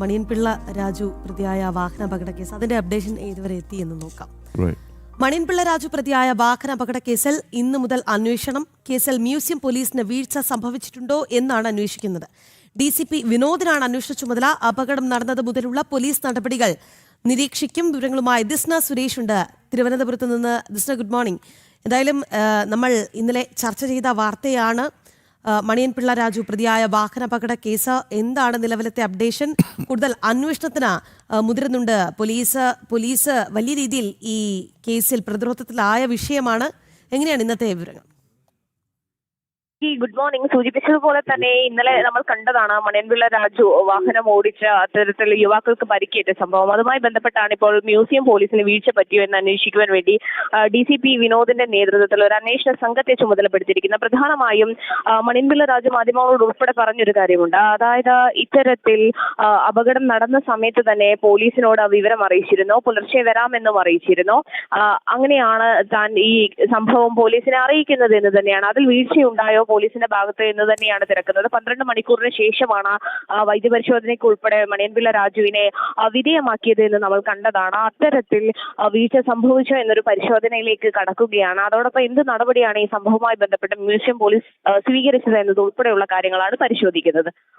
മണിയൻപിള്ള രാജു പ്രതിയായ വാഹന അപകട കേസ്. അതിന്റെ അപ്ഡേഷൻ ഏതുവരെ എത്തി എന്ന് നോക്കാം. മണിയൻപിള്ള രാജു പ്രതിയായ വാഹന അപകട കേസിൽ ഇന്ന് മുതൽ അന്വേഷണം. കേസിൽ മ്യൂസിയം പോലീസിന് വീഴ്ച സംഭവിച്ചിട്ടുണ്ടോ എന്നാണ് അന്വേഷിക്കുന്നത്. ഡി സി പി വിനോദിനാണ് അന്വേഷണ ചുമതല. അപകടം നടന്നത് മുതലുള്ള പോലീസ് നടപടികൾ നിരീക്ഷിക്കും. വിവരങ്ങളുമായി ദിസ്ന സുരേഷ് ഉണ്ട്. തിരുവനന്തപുരത്ത് നിന്ന് ദിസ്ന ഗുഡ് മോർണിംഗ് എന്തായാലും നമ്മൾ ഇന്നലെ ചർച്ച ചെയ്ത വാർത്തയാണ് മണിയൻപിള്ള രാജു പ്രതിയായ വാഹനാപകട കേസ് എന്താണ് നിലവിലത്തെ അപ്ഡേഷൻ? കൂടുതൽ അന്വേഷണത്തിന് മുതിരുന്നുണ്ട്. പോലീസ് പോലീസ് വലിയ രീതിയിൽ ഈ കേസിൽ പ്രതിരോധത്തിലായ വിഷയമാണ്. എങ്ങനെയാണ് ഇന്നത്തെ വിവരങ്ങൾ? ഈ ഗുഡ് മോർണിംഗ് സൂചിപ്പിച്ചതുപോലെ തന്നെ ഇന്നലെ നമ്മൾ കണ്ടതാണ് മണിയൻപിള്ള രാജു വാഹനം ഓടിച്ച അത്തരത്തിൽ യുവാക്കൾക്ക് പരിക്കേറ്റ സംഭവം. അതുമായി ബന്ധപ്പെട്ടാണ് ഇപ്പോൾ മ്യൂസിയം പോലീസിന് വീഴ്ച പറ്റിയോ എന്ന് അന്വേഷിക്കുവാൻ വേണ്ടി ഡി സി പി വിനോദിന്റെ നേതൃത്വത്തിൽ ഒരു അന്വേഷണ സംഘത്തെ ചുമതലപ്പെടുത്തിയിരിക്കുന്നത്. പ്രധാനമായും മണിയൻപിള്ള രാജു മാധ്യമങ്ങളോട് ഉൾപ്പെടെ പറഞ്ഞൊരു കാര്യമുണ്ട്. അതായത് ഇത്തരത്തിൽ അപകടം നടന്ന സമയത്ത് തന്നെ പോലീസിനോട് വിവരം അറിയിച്ചിരുന്നു. പുലർച്ചെ വരാമെന്നും അറിയിച്ചിരുന്നു. അങ്ങനെയാണ് താൻ ഈ സംഭവം പോലീസിനെ അറിയിക്കുന്നത് എന്ന് തന്നെയാണ്. അതിൽ വീഴ്ചയുണ്ടായോ? പോലീസിന്റെ ഭാഗത്ത് നിന്ന് തന്നെയാണ് തിരക്കുന്നത്. പന്ത്രണ്ട് മണിക്കൂറിന് ശേഷമാണ് വൈദ്യ വൈദ്യപരിശോധനയ്ക്ക് ഉൾപ്പെടെ മണിയൻപിള്ള രാജുവിനെ വിധേയമാക്കിയത് എന്ന് നമ്മൾ കണ്ടതാണ്. അത്തരത്തിൽ വീഴ്ച സംഭവിച്ചോ എന്നൊരു പരിശോധനയിലേക്ക് കടക്കുകയാണ്. അതോടൊപ്പം എന്ത് നടപടിയാണ് ഈ സംഭവവുമായി ബന്ധപ്പെട്ട് മ്യൂസിയം പോലീസ് സ്വീകരിച്ചത് എന്നത് ഉൾപ്പെടെയുള്ള കാര്യങ്ങളാണ് പരിശോധിക്കുന്നത്.